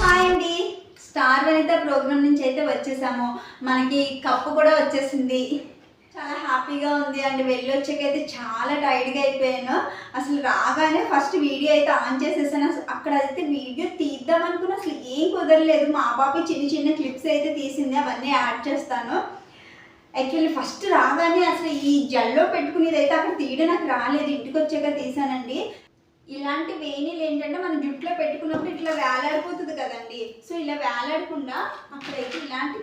Hi అండి star వనిత programme నుంచి అయితే వచ్చేసాము. మనకి కప్పు కూడా వచ్చేసింది. చాలా హ్యాపీగా ఉంది అండ్. వెళ్ళి వచ్చాకైతే చాలా టైర్డ్గా అయిపోయాను. అసలు రాగానే ఫస్ట్ వీడియో అయితే ఆన్ చేసేసాను. అక్కడ అయితే వీడియో తీద్దాం అనుకున్న అసలు ఏం కుదరలేదు. మా బాబు చిన్న చిన్న క్లిప్స్ అయితే తీసింది. అవన్నీ యాడ్ చేస్తాను. యాక్చువల్లీ ఫస్ట్ రాగానే అసలు ఈ జల్లో పెట్టుకునేది అయితే అక్కడ తీయడం నాకు రాలేదు. ఇంటికి వచ్చాక తీసానండి. ఇలాంటి వేణీలు ఏంటంటే మన జుట్లో పెట్టుకున్నప్పుడు ఇట్లా వేలాడిపోతుంది కదండి. సో ఇలా వేలాడకుండా అక్కడైతే ఇలాంటి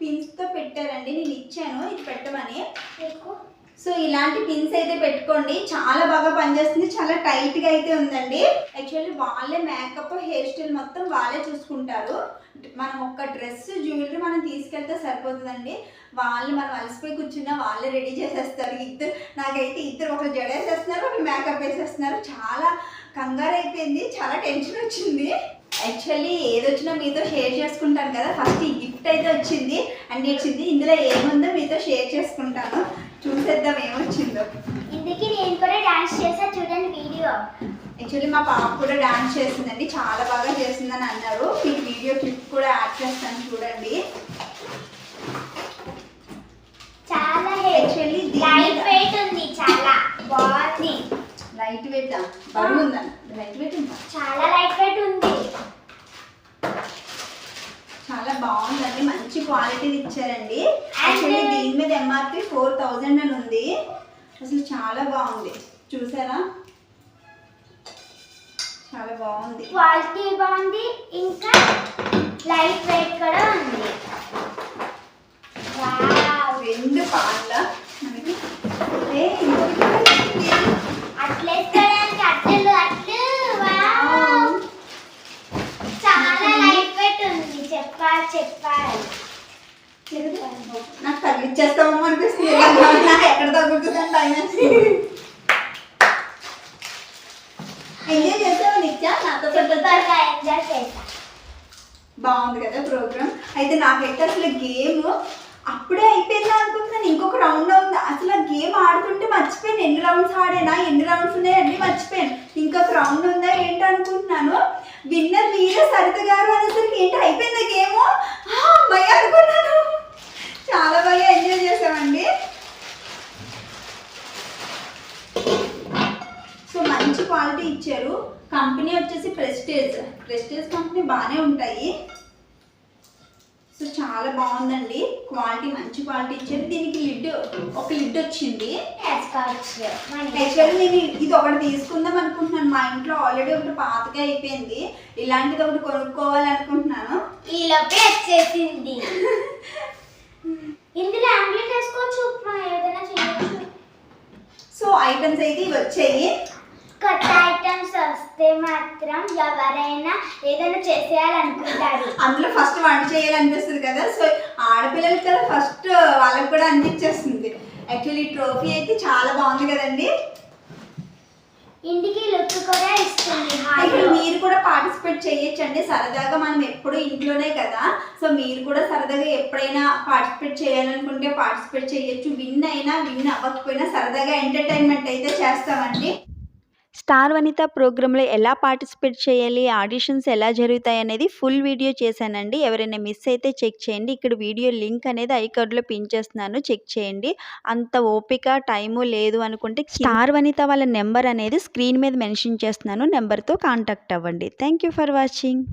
పిన్స్తో పెట్టారండి. నేను ఇచ్చాను. ఇది పెట్టమని. సో ఇలాంటి పిన్స్ అయితే పెట్టుకోండి. చాలా బాగా పనిచేస్తుంది. చాలా టైట్గా అయితే ఉందండి. యాక్చువల్లీ వాళ్ళే మేకప్ హెయిర్ స్టైల్ మొత్తం వాళ్ళే చూసుకుంటారు. మనం ఒక్క డ్రెస్ జ్యువెలరీ మనం తీసుకెళ్తే సరిపోతుందండి. వాళ్ళు మనం అలసిపోయి కూర్చున్నా వాళ్ళే రెడీ చేసేస్తారు. ఇద్దరు నాకైతే ఇద్దరు ఒకరు జడేసేస్తున్నారు ఒకరు మేకప్ వేసేస్తున్నారు. చాలా కంగారు అయిపోయింది. చాలా టెన్షన్ వచ్చింది. యాక్చువల్లీ ఏదొచ్చినా మీతో షేర్ చేసుకుంటాను కదా. ఫస్ట్ ఈ గిఫ్ట్ అయితే వచ్చింది. అండ్ వచ్చింది. ఇందులో ఏముందో మీతో షేర్ చేసుకుంటాను. చూసేద్దాం ఏమొచ్చిందో. ఇందుకే నేను కూడా డాన్స్ చేసా చూడండి వీడియో. యాక్చువల్లీ మా పాప కూడా డాన్స్ చేసిందండి చాలా బాగా చేసిందని అన్నారు. మీకు వీడియో క్లిప్ కూడా యాడ్ చేస్తాను చూడండి. చాలా యాక్చువల్లీ లైట్ వెయిట్ ఉంది చాలా. బాగుంది. లైట్ వెయిట్ బరువు లైట్ వెయిట్ ఉందా? చాలా లైట్ వెయిట్ ఉంది. చాలా బాగుందండి మంచి క్వాలిటీ ఇచ్చారండి. యాక్చువల్లీ మీద ఎంఆర్పి ఫోర్ థౌజండ్ అని ఉంది. అసలు చాలా బాగుంది. చూసారా? చాలా బాగుంది. క్వాలిటీ బాగుంది. ఇంకా లైట్ వెయిట్ కూడా ఉంది. రెండు పాళ్ళ మనకి ఏ, ఇంకొకటి కూడా వచ్చింది. అట్లేసుకోవడానికి అట్టలు అట్లు వావ్ చాలా లైట్ వెయిట్ ఉంది చెప్పాలి చెప్పాలి నాకు తగ్గించేస్తామో అనిపిస్తుంది. నాకు ఎక్కడ తగ్గుతుందని టైం ఎంజాయ్ చేసావు నిత్య? నాతో బాగుంది కదా ప్రోగ్రామ్. అయితే నాకైతే అసలు గేమ్ అప్పుడే అయిపోయిందా అనుకుంటున్నాను. ఇంకొక రౌండ్ ఉంది అసలు ఆ గేమ్ ఆడుతుంటే మర్చిపోయాను. ఎన్ని రౌండ్స్ ఆడేనా? ఎన్ని రౌండ్స్ ఉన్నాయి అన్ని మర్చిపోయాను. ఇంకొక రౌండ్ ఉందా ఏంటి అనుకుంటున్నాను? విన్నర్ మీరే సరిత గారు అనేసరికి ఏంటి? అయిపోయిందా గేమ్ అమ్మాయి అనుకున్నాను చాలా బాగా ఎంజాయ్ చేసామండి సో మంచి క్వాలిటీ ఇచ్చారు. కంపెనీ వచ్చేసి ప్రెస్టేజ్. ప్రెస్టేజ్ కంపెనీ బాగానే ఉంటాయి. సో చాలా బాగుందండి. క్వాలిటీ మంచి క్వాలిటీ ఇచ్చారు. దీనికి లిడ్ ఒక లిడ్ వచ్చింది. యాక్చువల్లీ నేను ఇది ఒకటి తీసుకుందాం అనుకుంటున్నాను. మా ఇంట్లో ఆల్రెడీ ఒకటి పాతగా అయిపోయింది. ఇలాంటిది ఒకటి కొనుక్కోవాలనుకుంటున్నాను ఈ లోపే వచ్చేసింది. ఇందులో వేసుకోవచ్చు ఏదైనా సో ఐటమ్స్ అయితే ఇవి వచ్చాయి. మాత్రం ఎవరైనా ఏదైనా చేసేయాలనుకుంటారు. అందులో ఫస్ట్ వంట చేయాలనిపిస్తుంది కదా సో ఆడపిల్లలకి కదా ఫస్ట్ వాళ్ళకి కూడా అనిపించేస్తుంది యాక్చువల్లీ ట్రోఫీ అయితే చాలా బాగుంది కదండి. ఇంటికి లుక్ కూడా ఇస్తుంది మీరు కూడా పార్టిసిపేట్ చేయొచ్చండి. సరదాగా మనం ఎప్పుడు ఇంట్లోనే కదా సో మీరు కూడా సరదాగా ఎప్పుడైనా పార్టిసిపేట్ చేయాలనుకుంటే పార్టిసిపేట్ చేయొచ్చు. విన్ అయినా విన్ అవ్వకపోయినా సరదాగా ఎంటర్టైన్మెంట్ అయితే చేస్తామండి. స్టార్ వనిత ప్రోగ్రాంలో ఎలా పార్టిసిపేట్ చేయాలి? ఆడిషన్స్ ఎలా జరుగుతాయి అనేది ఫుల్ వీడియో చేశానండి. ఎవరైనా మిస్ అయితే చెక్ చేయండి. ఇక్కడ వీడియో లింక్ అనేది ఐకార్డ్లో పిన్ చేస్తున్నాను. చెక్ చేయండి. అంత ఓపిక టైము లేదు అనుకుంటే స్టార్ వనిత వాళ్ళ నెంబర్ అనేది స్క్రీన్ మీద మెన్షన్ చేస్తున్నాను. నెంబర్తో కాంటాక్ట్ అవ్వండి. Thank you for watching.